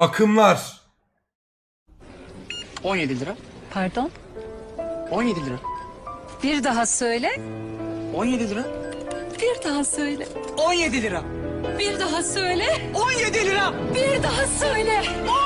Akımlar. 17 lira. Pardon? 17 lira. Bir daha söyle. 17 lira. Bir daha söyle. 17 lira. Bir daha söyle. 17 lira. Bir daha söyle. 17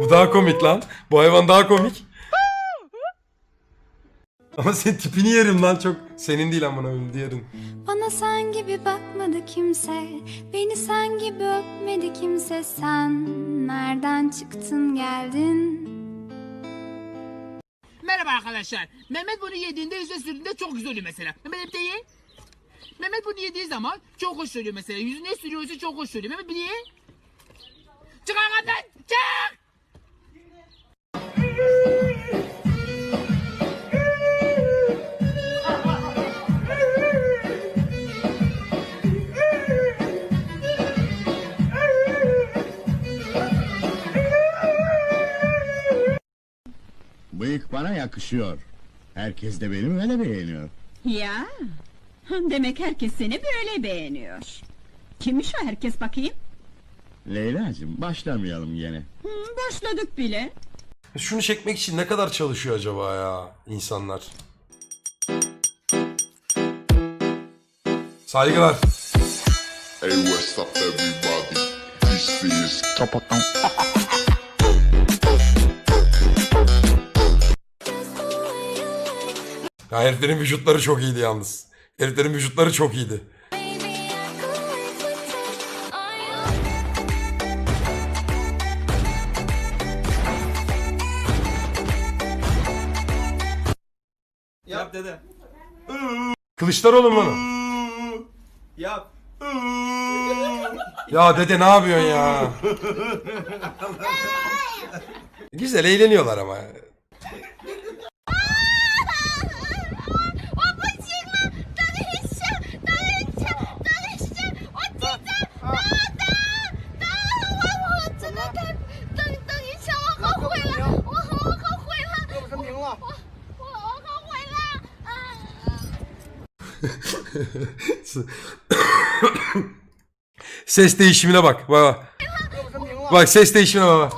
Bu daha komik lan. Bu hayvan daha komik. Ama senin tipini yerim lan çok. Senin değil amına koyayım diğerin. Bana sen gibi bakmadı kimse Beni sen gibi öpmedi kimse Sen nereden çıktın geldin Merhaba arkadaşlar. Mehmet bunu yediğinde yüzüne sürdüğünde çok güzel oluyor mesela. Mehmet hep de ye. Mehmet bunu yediği zaman çok hoş oluyor mesela. Yüzüne sürüyorsa çok hoş oluyor. Mehmet bir ye. Çık arkadan. Çık. Bana yakışıyor. Herkes de beni öyle beğeniyor. Ya, demek herkes seni böyle beğeniyor. Kimmiş o herkes bakayım? Leyla'cığım başlamayalım gene. Hı, başladık bile. Şunu çekmek için ne kadar çalışıyor acaba ya insanlar? Saygılar. Hey, what's up, everybody? This is Ya heriflerin vücutları çok iyiydi yalnız. Heriflerin vücutları çok iyiydi. Yap dede. Kılıçdaroğlu mu o? Yap. Ya dede ne yapıyorsun ya? Güzel eğleniyorlar ama. Ses değişimine bak. Bak. Bak ses değişimine bak.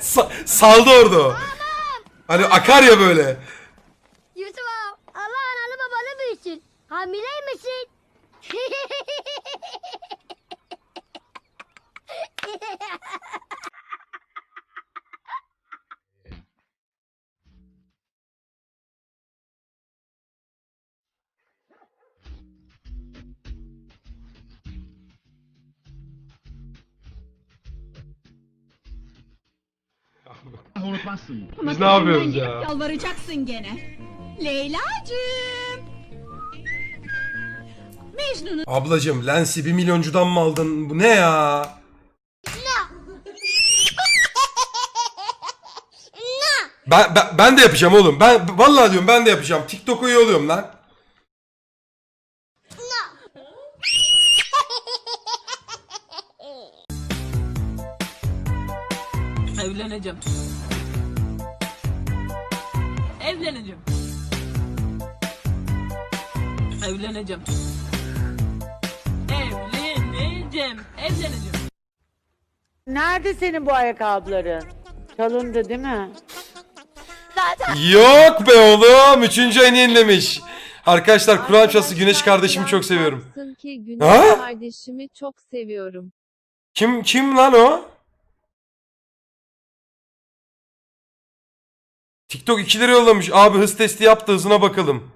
Sa- saldı orada o. Hani akar ya böyle. Yusuf Allah analı babalı büyüsün. Hamileymişsin. Unutmazsın. Ama Biz ne yapıyoruz ya? gelip Yalvaracaksın gene. Leyla'cığım. Mecnun'un Ablacım lensi bir milyoncudan mı aldın? Bu ne ya? Ben, ben, ben de yapacağım oğlum. Ben vallahi diyorum ben de yapacağım. TikTok'u iyi oluyorum lan. Evleneceğim. Evleneceğim. Evleneceğim. Evleneceğim. Evleneceğim. Nerede senin bu ayakkabıların? Çalındı değil mi? Yok be oğlum. Üçüncü ayını yenilemiş. Arkadaşlar Kur'an çası Güneş kardeşimi çok seviyorum. Ki Ha? kardeşimi çok seviyorum. Kim kim lan o? TikTok 2 lira yollamış. Abi hız testi yaptı hızına bakalım.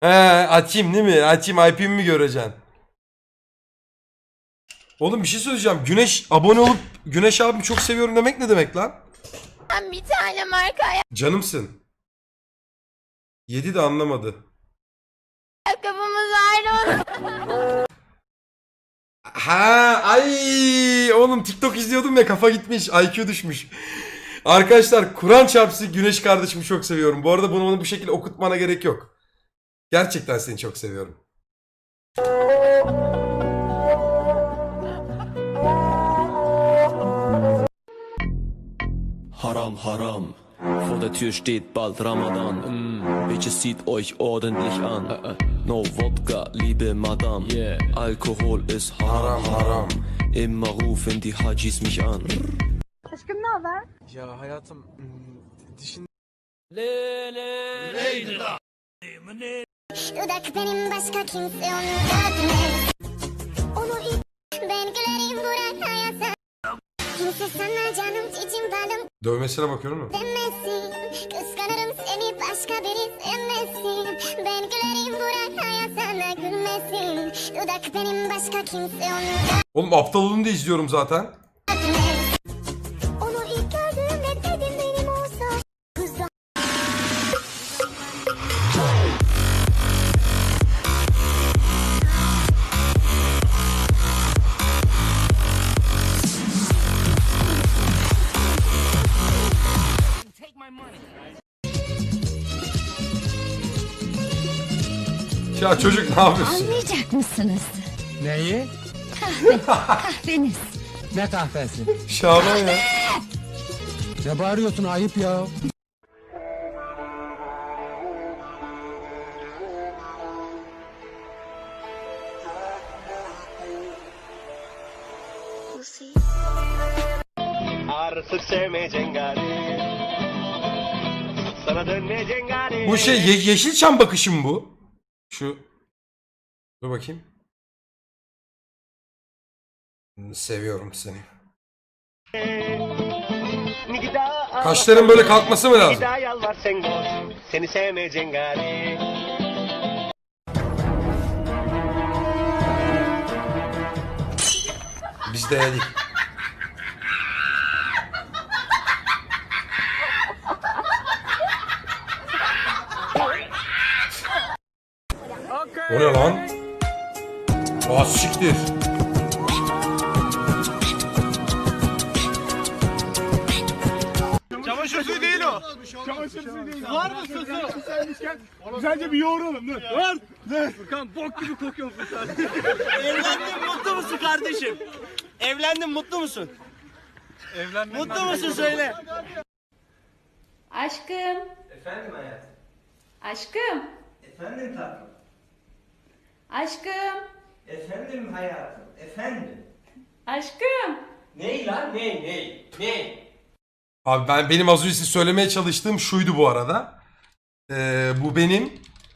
He açayım değil mi? Açayım IP'mi mi göreceksin? Oğlum bir şey söyleyeceğim. Güneş abone olup Güneş abimi çok seviyorum demek ne demek lan? Ben bir tane marka Canımsın. Yedi de anlamadı. ayakkabımız ayrı Ha ay oğlum TikTok izliyordum ya kafa gitmiş IQ düşmüş. Arkadaşlar Kur'an çarpısı Güneş kardeşimi çok seviyorum. Bu arada bunu bana bu şekilde okutmana gerek yok. Gerçekten seni çok seviyorum. Haram, haram. Vor der Tür steht bald Ramadan. Mm, Bitches zieht euch ordentlich an. No Wodka, liebe Madame. Alkohol ist haram, haram. Immer rufen die Hajis mich an. Haber? Ya hayatım hmm, dişin Dudak benim başka kimse onu görmez. Onu ilk ben gülerim bırak hayata. Kimse sana canım cicim balım Dövmesine bakıyorum mu? demesin. Kıskanırım seni başka biri sevmesin. Ben gülerim bırak hayat sana gülmesin. Dudak benim başka kimse onu Oğlum aptal olun diye izliyorum zaten. Ya çocuk ne yapıyorsun? Anlayacak mısınız? Neyi? Kahveniz. Ne kahvesi? Şaban ya. Ne bağırıyorsun ayıp ya. Artık sevmeyeceksin gari. Sana dönmeyeceksin gari. Bu şey ye- Yeşilçam bakışı mı bu? Şu. Dur bakayım. Hmm, Seviyorum seni. Kaşların böyle kalkması mı lazım? Seni sevmeyeceksin gari. Biz de O ne lan? Ah siktir. Çamaşır suyu değil o. Çamaşır suyu değil. Var mı suyu? Güzelce bir yoğuralım. Dur. Var. Dur. Furkan bok gibi kokuyor Furkan. Evlendin mutlu musun kardeşim? Evlendin mutlu musun? Evlenmek Mutlu musun söyle. Aşkım. Efendim hayatım. Aşkım. Efendim tatlım. Aşkım. Efendim hayatım. Efendim. Aşkım. Ney lan ney ney ney? Abi ben benim az önce size söylemeye çalıştığım şuydu bu arada. Ee, bu benim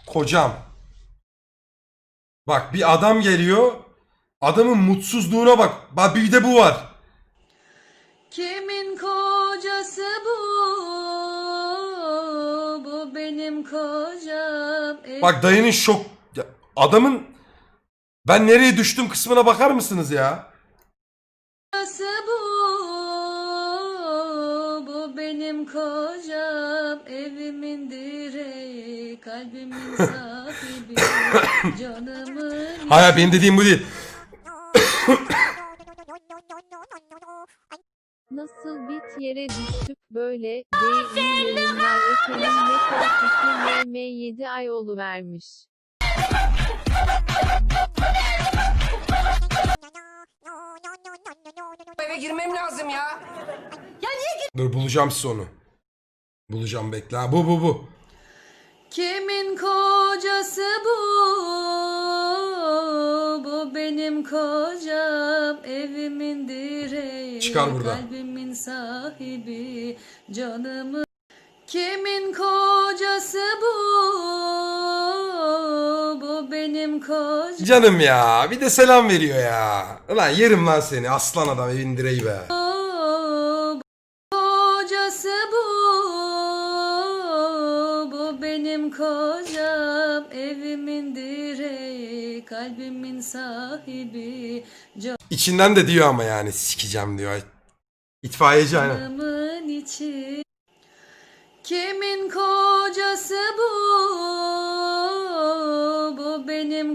kocam. Bak bir adam geliyor. Adamın mutsuzluğuna bak. Bak bir de bu var. Kimin kocası bu? Bu benim kocam. Bak dayının şok. Adamın ben nereye düştüm kısmına bakar mısınız ya? Kocası bu? Bu benim kocam. Evimin direği, kalbimin sahibi, canımın Hayır benim dediğim bu değil. Nasıl bit yere düştük böyle Dİ yayınlar efendim ne korkusu MM7 ay vermiş. Eve girmem lazım ya. Dur bulacağım size onu. Bulacağım bekle. Ha, bu bu bu. Kimin kocası bu? Bu benim kocam, evimin direği, Çıkar buradan. kalbimin sahibi, canımın. Kimin kocası bu? Kocam. Canım ya. Bir de selam veriyor ya. Ulan yerim lan seni. Aslan adam evin direği be. Kocası bu, bu benim kocam, evimin direği, kalbimin sahibi, İçinden de diyor ama yani sikeceğim diyor. İtfaiyeci aynen. Kimin kocası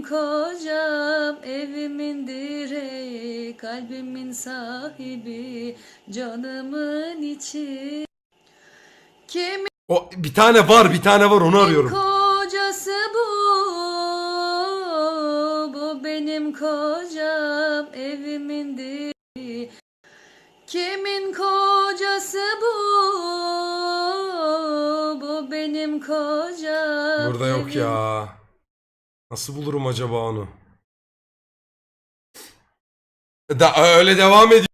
benim kocam, evimin direği, kalbimin sahibi, canımın içi. Kimin O bir tane var, bir tane var onu arıyorum. kocası bu? Bu benim kocam evimin direği. Kimin kocası bu? Bu benim kocam. Burada yok ya. Nasıl bulurum acaba onu? Da öyle devam ediyor.